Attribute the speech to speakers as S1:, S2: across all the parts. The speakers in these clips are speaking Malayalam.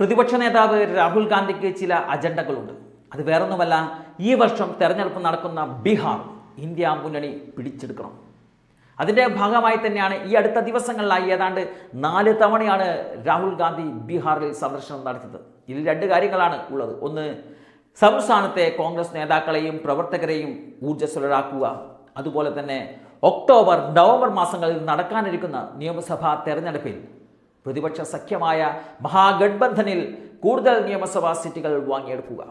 S1: പ്രതിപക്ഷ നേതാവ് രാഹുൽ ഗാന്ധിക്ക് ചില അജണ്ടകളുണ്ട്. അത് വേറൊന്നുമല്ല ഈ വർഷം തെരഞ്ഞെടുപ്പ് നടക്കുന്ന ബീഹാർ ഇന്ത്യ മുന്നണി പിടിച്ചെടുക്കണം. അതിന്റെ ഭാഗമായി തന്നെയാണ് ഈ അടുത്ത ദിവസങ്ങളിലായി ഏതാണ്ട് നാല് തവണയാണ് രാഹുൽ ഗാന്ധി ബീഹാറിൽ സന്ദർശനം നടത്തിയത്. ഇതിൽ രണ്ട് കാര്യങ്ങളാണ് ഉള്ളത്. ഒന്ന് സംസ്ഥാനത്തെ കോൺഗ്രസ് നേതാക്കളെയും പ്രവർത്തകരെയും ഊർജസ്വലരാക്കുക. അതുപോലെ തന്നെ ഒക്ടോബർ നവംബർ മാസങ്ങളിൽ നടക്കാനിരിക്കുന്ന നിയമസഭാ തെരഞ്ഞെടുപ്പിൽ പ്രതിപക്ഷ സഖ്യമായ മഹാഗഡ്ബന്ധനിൽ കൂടുതൽ നിയമസഭാ സീറ്റുകൾ വാങ്ങിയെടുക്കുക.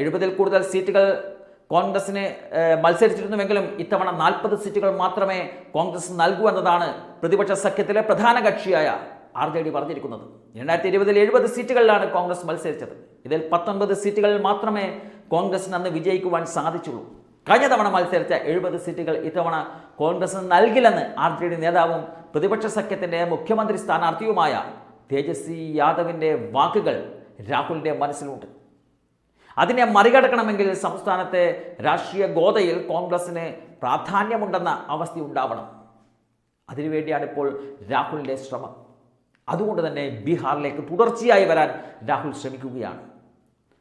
S1: എഴുപതിൽ കൂടുതൽ സീറ്റുകൾ കോൺഗ്രസിന് മത്സരിച്ചിരുന്നുവെങ്കിലും ഇത്തവണ നാൽപ്പത് സീറ്റുകൾ മാത്രമേ കോൺഗ്രസ് നൽകൂ എന്നതാണ് പ്രതിപക്ഷ സഖ്യത്തിലെ പ്രധാന കക്ഷിയായ ആർ ജെ ഡി പറഞ്ഞിരിക്കുന്നത്. രണ്ടായിരത്തി ഇരുപതിൽ എഴുപത് സീറ്റുകളിലാണ് കോൺഗ്രസ് മത്സരിച്ചത്. ഇതിൽ പത്തൊൻപത് സീറ്റുകളിൽ മാത്രമേ കോൺഗ്രസിന് അന്ന് വിജയിക്കുവാൻ സാധിച്ചുള്ളൂ. കഴിഞ്ഞ തവണ മത്സരിച്ച എഴുപത് സീറ്റുകൾ ഇത്തവണ കോൺഗ്രസിന് നൽകില്ലെന്ന് ആർ ജെ ഡി നേതാവും പ്രതിപക്ഷ സഖ്യത്തിന്റെ മുഖ്യമന്ത്രി സ്ഥാനാർത്ഥിയുമായ തേജസ്വി യാദവിന്റെ വാക്കുകൾ രാഹുലിന്റെ മനസ്സിലുണ്ട്. അതിനെ മറികടക്കണമെങ്കിൽ സംസ്ഥാനത്തെ രാഷ്ട്രീയ ഗോതയിൽ കോൺഗ്രസിന് പ്രാധാന്യമുണ്ടെന്ന അവസ്ഥ ഉണ്ടാവണം. അതിനുവേണ്ടിയാണ് ഇപ്പോൾ രാഹുലിന്റെ ശ്രമം. അതുകൊണ്ട് തന്നെ ബീഹാറിലേക്ക് തുടർച്ചയായി വരാൻ രാഹുൽ ശ്രമിക്കുകയാണ്.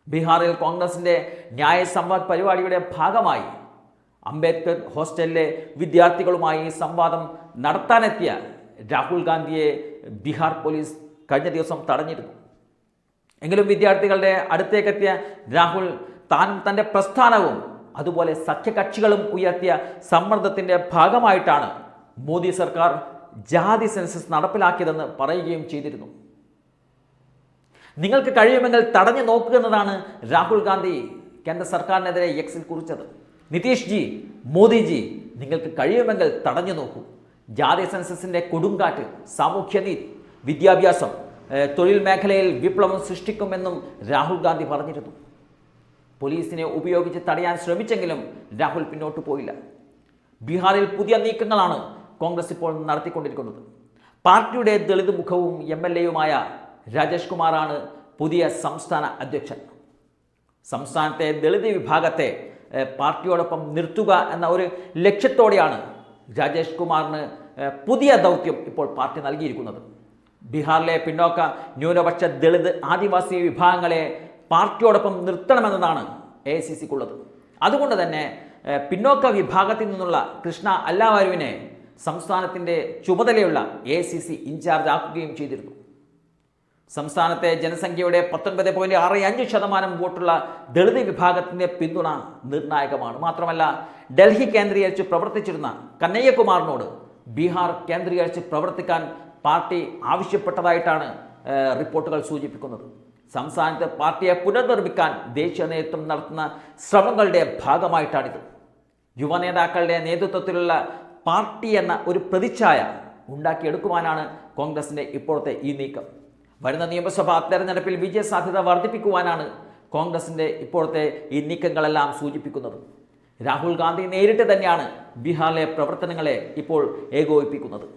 S1: ബീഹാറിൽ കോൺഗ്രസിന്റെ ന്യായ സംവാദ് പരിപാടിയുടെ ഭാഗമായി അംബേദ്കർ ഹോസ്റ്റലിലെ വിദ്യാർത്ഥികളുമായി സംവാദം നടത്താനെത്തിയ രാഹുൽ ഗാന്ധിയെ ബീഹാർ പോലീസ് കഴിഞ്ഞ ദിവസം തടഞ്ഞിരുന്നു. എങ്കിലും വിദ്യാർത്ഥികളുടെ അടുത്തേക്കെത്തിയ രാഹുൽ താനും തന്റെ പ്രസ്ഥാനവും അതുപോലെ സഖ്യകക്ഷികളും ഉയർത്തിയ സമ്മർദ്ദത്തിന്റെ ഭാഗമായിട്ടാണ് മോദി സർക്കാർ ജാതി സെൻസസ് നടപ്പിലാക്കിയതെന്ന് പറയുകയും ചെയ്തിരുന്നു. നിങ്ങൾക്ക് കഴിയുമെങ്കിൽ തടഞ്ഞു നോക്കുക എന്നതാണ് രാഹുൽ ഗാന്ധി കേന്ദ്ര സർക്കാരിനെതിരെ എക്സിൽ കുറിച്ചത്. നിതീഷ് ജി മോദിജി നിങ്ങൾക്ക് കഴിയുമെങ്കിൽ തടഞ്ഞു നോക്കൂ. ജാതി സെൻസസിന്റെ കൊടുങ്കാറ്റ് സാമൂഹ്യനീതി വിദ്യാഭ്യാസം തൊഴിൽ മേഖലയിൽ വിപ്ലവം സൃഷ്ടിക്കുമെന്നും രാഹുൽ ഗാന്ധി പറഞ്ഞിരുന്നു. പോലീസിനെ ഉപയോഗിച്ച് തടയാൻ ശ്രമിച്ചെങ്കിലും രാഹുൽ പിന്നോട്ട് പോയില്ല. ബീഹാറിൽ പുതിയ നീക്കങ്ങളാണ് കോൺഗ്രസ് ഇപ്പോൾ നടത്തിക്കൊണ്ടിരിക്കുന്നത്. പാർട്ടിയുടെ ദളിത് മുഖവും എം എൽ എയുമായ രാജേഷ് കുമാറാണ് പുതിയ സംസ്ഥാന അധ്യക്ഷൻ. സംസ്ഥാനത്തെ ദളിത് വിഭാഗത്തെ പാർട്ടിയോടൊപ്പം നിർത്തുക എന്ന ഒരു ലക്ഷ്യത്തോടെയാണ് രാജേഷ് കുമാറിന് പുതിയ ദൗത്യം ഇപ്പോൾ പാർട്ടി നൽകിയിരിക്കുന്നത്. ബീഹാറിലെ പിന്നോക്ക ന്യൂനപക്ഷ ദളിത് ആദിവാസി വിഭാഗങ്ങളെ പാർട്ടിയോടൊപ്പം നിർത്തണമെന്നതാണ് എ ഐ സി സിക്കുള്ളത്. അതുകൊണ്ട് തന്നെ പിന്നോക്ക വിഭാഗത്തിൽ നിന്നുള്ള കൃഷ്ണ അല്ലാവാരുവിനെ സംസ്ഥാനത്തിന്റെ ചുമതലയുള്ള എ സി സി ഇൻചാർജ് ആക്കുകയും ചെയ്തിരുന്നു. സംസ്ഥാനത്തെ ജനസംഖ്യയുടെ പത്തൊൻപത് പോയിന്റ് ആറ് അഞ്ച് ശതമാനം വോട്ടുള്ള ദളിത് വിഭാഗത്തിന്റെ പിന്തുണ നിർണായകമാണ്. മാത്രമല്ല ഡൽഹി കേന്ദ്രീകരിച്ച് പ്രവർത്തിച്ചിരുന്ന കന്നയ്യകുമാറിനോട് ബീഹാർ കേന്ദ്രീകരിച്ച് പ്രവർത്തിക്കാൻ പാർട്ടി ആവശ്യപ്പെട്ടതായിട്ടാണ് റിപ്പോർട്ടുകൾ സൂചിപ്പിക്കുന്നത്. സംസ്ഥാനത്ത് പാർട്ടിയെ പുനർനിർമ്മിക്കാൻ ദേശീയ നേതൃത്വം നടത്തുന്ന ശ്രമങ്ങളുടെ ഭാഗമായിട്ടാണിത്. യുവ നേതാക്കളുടെ നേതൃത്വത്തിലുള്ള പാർട്ടി എന്ന ഒരു പ്രതിച്ഛായ ഉണ്ടാക്കിയെടുക്കുവാനാണ് കോൺഗ്രസിന്റെ ഇപ്പോഴത്തെ ഈ നീക്കം. വരുന്ന നിയമസഭാ തെരഞ്ഞെടുപ്പിൽ വിജയസാധ്യത വർദ്ധിപ്പിക്കുവാനാണ് കോൺഗ്രസിന്റെ ഇപ്പോഴത്തെ ഈ നീക്കങ്ങളെല്ലാം സൂചിപ്പിക്കുന്നത്. രാഹുൽ ഗാന്ധി നേരിട്ട് തന്നെയാണ് ബീഹാറിലെ പ്രവർത്തനങ്ങളെ ഇപ്പോൾ ഏകോപിപ്പിക്കുന്നത്.